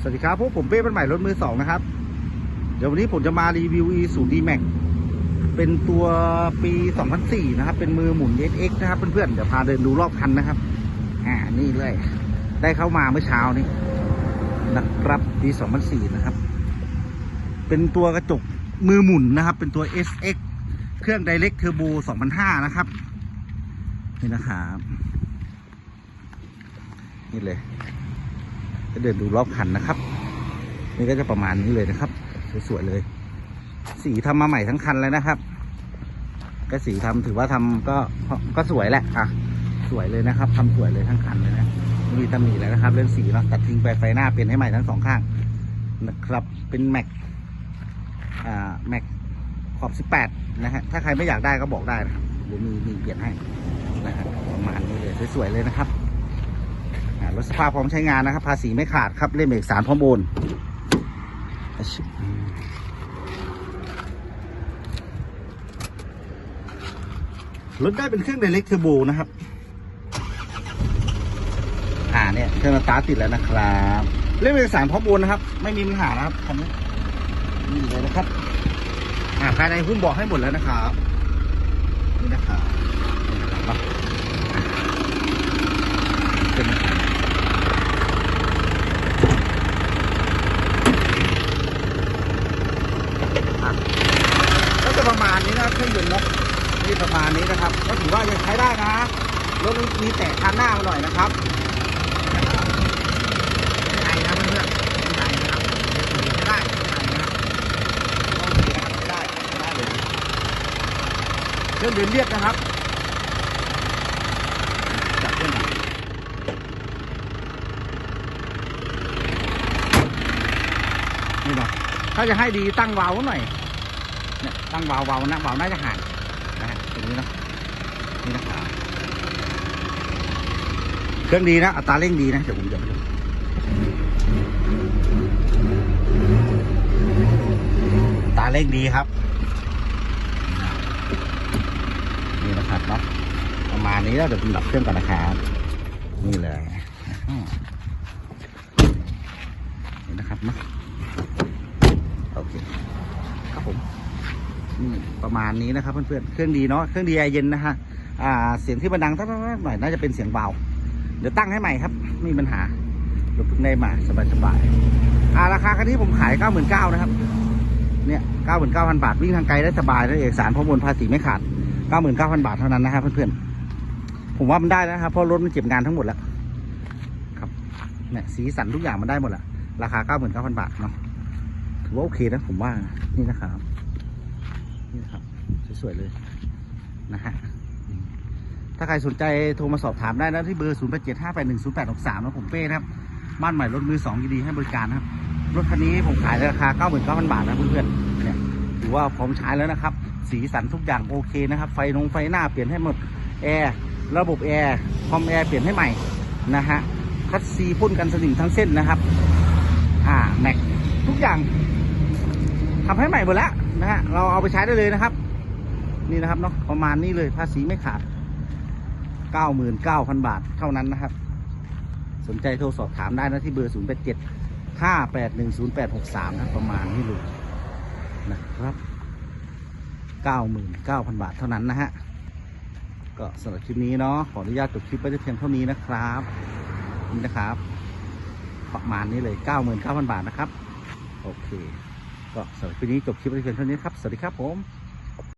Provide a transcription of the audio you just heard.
สวัสดีครับพวกผมเป้เป็นใหม่รถมือสองนะครับ เดี๋ยววันนี้ผมจะมารีวิว e 0 d max เป็นตัวปี 2004 นะครับ เป็นมือหมุน SX นะครับเพื่อนๆเดี๋ยวพาเดินดูรอบคันนะครับ อ่านี่เลย ได้เข้ามาเมื่อเช้านี้นะครับปี 2004 นะครับ เป็นตัวกระจกมือหมุนนะครับ เป็นตัว SX เครื่อง Direct Turbo 2005 นะครับ นี่นะครับ นี่เลย จะเดินดูรอบคันนะครับ นี่ก็จะประมาณนี้เลยนะครับ สวยๆเลย สีทำมาใหม่ทั้งคันเลยนะครับก็สีทำถือว่าทำก็ก็สวยแหละอะสวยเลยนะครับทำสวยเลยทั้งคันเลยนะมีตำหนิเลยนะครับ เรื่องสีเนาะตัดทิ้งไปไฟหน้าเป็นให้ใหม่ทั้งสองข้างนะครับ เป็นแม็กอ่าแม็กขอบ 18 นะฮะ ถ้าใครไม่อยากได้ก็บอกได้นะครับเดี๋ยวมีมีเปลี่ยนให้นะฮะประมาณนี้เลยสวยๆเลยนะครับ สภาพพร้อมใช้งานนะครับ ภาษีไม่ขาดครับเล่มเอกสารพร้อมโอนรถได้เป็นเครื่อง Direct Turbo นะครับ อ่าเนี่ยเครื่องสตาร์ติดแล้วนะครับ เล่มเอกสารพร้อมโอนนะครับ ไม่มีปัญหานะครับคันนี้นี่เลยนะครับ อ่าภายในหุ้มเบอกให้หมดแล้วนะครับ นี่นะครับเป็น อะก็จะประมาณนี้นะครับเครื่องยนต์นะนี่ ประมาณนี้นะครับ ก็ถือว่ายังใช้ได้นะรถมีแตกคันหน้ามาหน่อยนะครับใช่นะเพื่อนๆใช่นะครับจะได้ได้ได้เลยเครื่องเดินเรียบนะครับจับเครื่องหน่อยนี่เนะถ้าจะให้ดีตั้งวาล์วไว้หน่อยเนี่ยตั้งวาล์ววาล์วนะวาล์วน่าจะห่างนะฮะต รงนี้เนะนี่นะครับเครื่องดีนะ อัตราเร่งดีนะ เดี๋ยวผมจะไปดูตาเร่งดีครับ นี่นะครับเนาะประมาณนี้แล้วเดี๋ยวผมดับเครื่องก่อนนะครับนี่เลยนี่นะครับเนาะโอเคครับผม ประมาณนี้นะครับเพื่อนๆ เครื่องดีเนาะ เครื่องดีแอร์เย็นนะฮะ อ่า เสียงที่มันดังตั้งๆหน่อยน่าจะเป็นเสียงเบา เดี๋ยวตั้งให้ใหม่ครับ ไม่มีปัญหาเราเพิ่งได้มาสบายๆ อ่า ราคาคันนี้ผมขาย99,000นะครับ เนี่ย99,000บาท วิ่งทางไกลได้สบายแล้วเอกสารข้อมูลภาษีไม่ขาด99,000บาทเท่านั้นนะครับเพื่อนๆ ผมว่ามันได้นะครับ เพราะรถมันเก็บงานทั้งหมดแล้ว ครับ เนี่ยสีสันทุกอย่างมันได้หมดแล้ว ราคา99,000บาทเนาะถือว่าโอเคนะผมว่า นี่นะครับ สวยๆเลยนะฮะถ้าใครสนใจโทรมาสอบถามได้นะที่เบอร์ 0 8 7 5 8 1 0 8 6 3นะผมเป้นะครับ บ้านใหม่รถมือสองยินดีให้บริการนะครับ รถคันนี้ผมขายในราคา 99,000 บาทนะเพื่อนๆเนี่ยถือว่าพร้อมใช้แล้วนะครับ สีสันทุกอย่างโอเคนะครับ ไฟนงไฟหน้าเปลี่ยนให้หมด แอร์ระบบแอร์คอมแอร์เปลี่ยนให้ใหม่นะฮะ คัดซีพ่นกันสนิมทั้งเส้นนะครับ อ่าแม็กทุกอย่างทำให้ใหม่หมดแล้วนะฮะ เราเอาไปใช้ได้เลยนะครับ นี่นะครับเนาะประมาณนี้เลยภาษีไม่ขาด 99,000 บาทเท่านั้นนะครับ สนใจโทรสอบถามได้นะที่เบอร์ 0 8 7 5 8 1 0 8 6 3นะประมาณนี้เลยนะครับ 99,000 บาทเท่านั้นนะฮะ ก็สำหรับคลิปนี้เนาะขออนุญาตจบคลิปไว้แต่เพียงเท่านี้นะครับ นี่นะครับ ประมาณนี้เลย 99,000 บาทนะครับ โอเค ก็สำหรับคลิปนี้จบคลิปไว้แต่เพียงเท่านี้ครับ สวัสดีครับผม